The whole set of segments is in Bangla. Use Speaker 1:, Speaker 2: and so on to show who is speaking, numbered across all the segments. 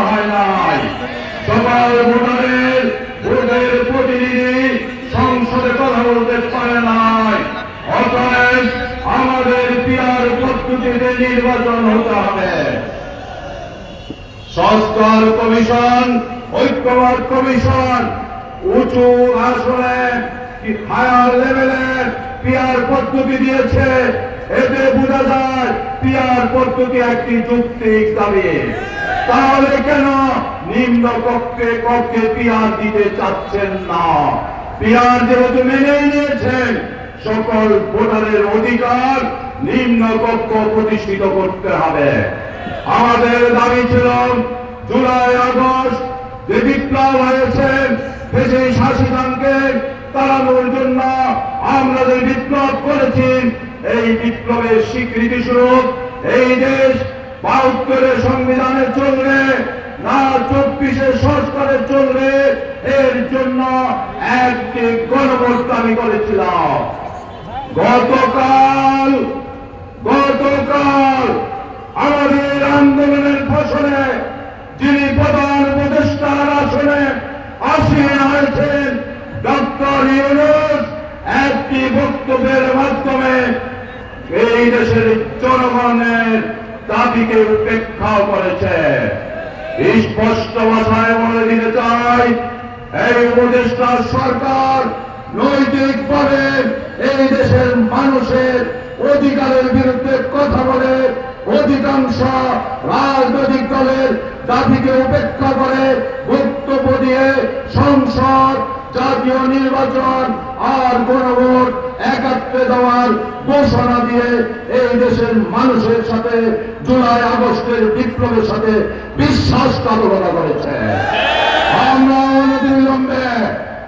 Speaker 1: হয় নাই। ভোটারের, ভোটের প্রতিনিধি সংসদে কথা বলতে পারে নাই। অতএব আমাদের পিয়ার পদ্ধতিতে নির্বাচন হতে হবে। সংস্কার কমিশন, ঐক্যবাদ কমিশন, উঁচু আসনে হায়ার লেভেলের পিয়ার পদ্ধতি দিয়েছে, এতে বোঝা যায় পিয়ার পদ্ধতি একটি যুক্তিক দাবি। তাহলে কেন নিম্ন কক্ষে কক্ষে পিয়ার দিতে চাচ্ছেন না? পিয়ার যেহেতু মেনেই নিয়েছেন, সকল ভোটারের অধিকার নিম্ন কক্ষ প্রতিষ্ঠিত করতে হবে। আমাদের দাবি ছিল, জুলাই, আগস্ট যে বিপ্লব হয়েছে, দেশে শাসিতানকে তাড়ানোর জন্য আমরা যে বিপ্লব করেছি, এই বিপ্লবের স্বীকৃতি স্বরূপ এই দেশ বাহাত্তরের সংবিধানে চলবে, না চব্বিশে সংস্কারে চলবে, এর জন্য একটি গণভোট দাবি করেছিলাম। গতকাল গতকাল আমাদের আন্দোলনের ফসলে যিনি প্রধান উপদেষ্টার আসনে আসীন হয়েছেন, ডক্টর ইউনুস, একটি বক্তব্যের মাধ্যমে এই দেশের জনগণের দাবিকে উপেক্ষা করেছে। স্পষ্ট ভাষায় বলে দিতে চাই, এই উপদেষ্টা সরকার নৈতিকভাবে এই দেশের মানুষের অধিকারের বিরুদ্ধে কথা বলে, অধিকাংশ রাজনৈতিক দলের দাবিকে উপেক্ষা করে বক্তব্য দিয়ে সংসদ জাতীয় নির্বাচন আর গণভোট একাত্রে দেওয়ার ঘোষণা দিয়ে এই দেশের মানুষের সাথে জুলাই আগস্টের বিপ্লবের সাথে বিশ্বাসঘাতকতা করেছে। আমরা অনবিলম্বে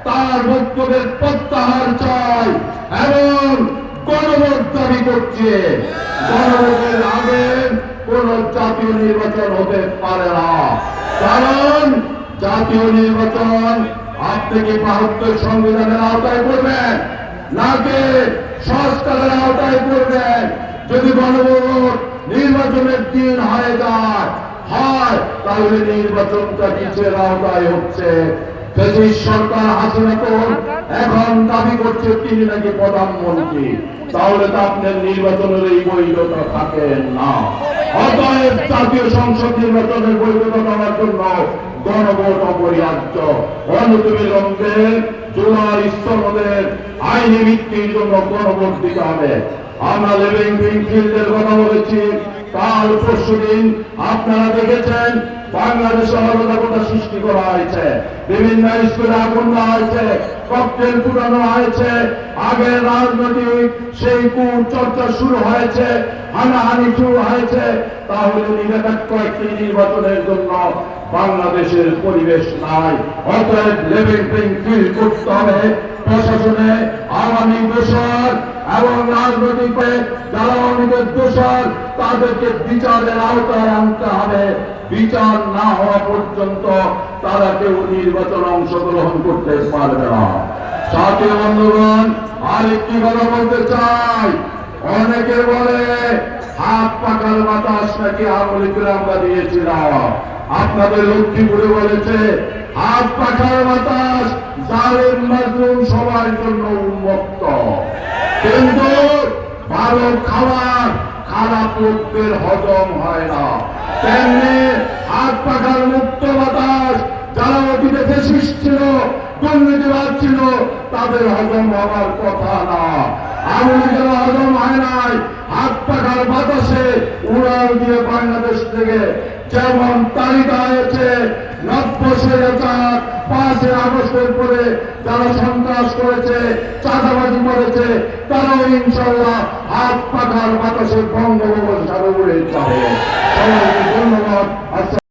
Speaker 1: তার বক্তব্যের প্রত্যাহার চাই এবং গণভোট দাবি করছে। গণভোটের আগে কোন জাতীয় নির্বাচন হতে পারে না। কারণ জাতীয় নির্বাচন আপনি কি বাহাত্তর সংবিধানের আওতায় করবেন নাকি সংস্কারের আওতায় করবেন যদি গণভোট নির্বাচনের দিন হয়ে যায়, হয়, তাহলে নির্বাচনটা কিসের আওতায় হচ্ছে। সরকার হাসিনা তো এখন দাবি করছে তিনি নাকি প্রধানমন্ত্রী, তাহলে তো আপনার নির্বাচনের এই বৈধতা থাকে না। অতএব জাতীয় সংসদ নির্বাচনের বৈধতা দেওয়ার জন্য গণভোট অপরিহার্য অনতিবিলম্বে জুলাই স্থলদের আইনি ভিত্তির জন্য গণভোট দিতে হবে। আমরা লিভিং ফিল্ডের কথা বলেছি। কাল পরশু দিন আপনারা দেখেছেন বাংলাদেশে অরাজকতা সৃষ্টি করা হয়েছে। বিভিন্ন স্কুলে আগুন দেওয়া হয়েছে, ককটেল হয়েছে। আগে রাজনৈতিক সেই শুরু হয়েছে, হানাহানি শুরু হয়েছে। তাহলে একটি নির্বাচনের জন্য বাংলাদেশের পরিবেশ নাই। অতএব লেভেল প্লেইং ফিল্ড করতে হবে। প্রশাসনে আওয়ামী দোষর এবং রাজনৈতিক যারা অনেকের দোষর, তাদেরকে বিচারের আওতায় আনতে হবে। বিচার না হওয়া পর্যন্ত তারা কেউ নির্বাচন অংশগ্রহণ করতে পারবে না। সাথে বন্ধুগণ, আরেকটি কথা বলতে চাই। অনেকে বলে, হাত পাকার বাতাস নাকি আমলি আমরা দিয়েছিলাম আপনাদের লক্ষ্মীপুরে বলেছে, হাত পাখার বাতাস জালেম মাজলুম সবার জন্য উন্মুক্ত। কিন্তু ভালো খাবার খারাপ হজম হয় না। তেমনি হাত পাখার মুক্ত বাতাস যারা অতীতে ফেসিস ছিল দুর্নীতিবাদ ছিল, তাদের হজম হওয়ার কথা না। আমেরিকার হজম হয় নাই। হাত পাখার বাতাসে উড়াল দিয়ে বাংলাদেশ থেকে যেমন তালিকা হয়েছে, নব্বই হাজার পাঁচই আগস্টের পরে যারা সন্ত্রাস করেছে, চাঁদাবাজি করেছে তারা ইনশাল্লাহ হাত পাখার বাতাসে বঙ্গভবন সারা উড়ে যাবে। সবাইকে ধন্যবাদ।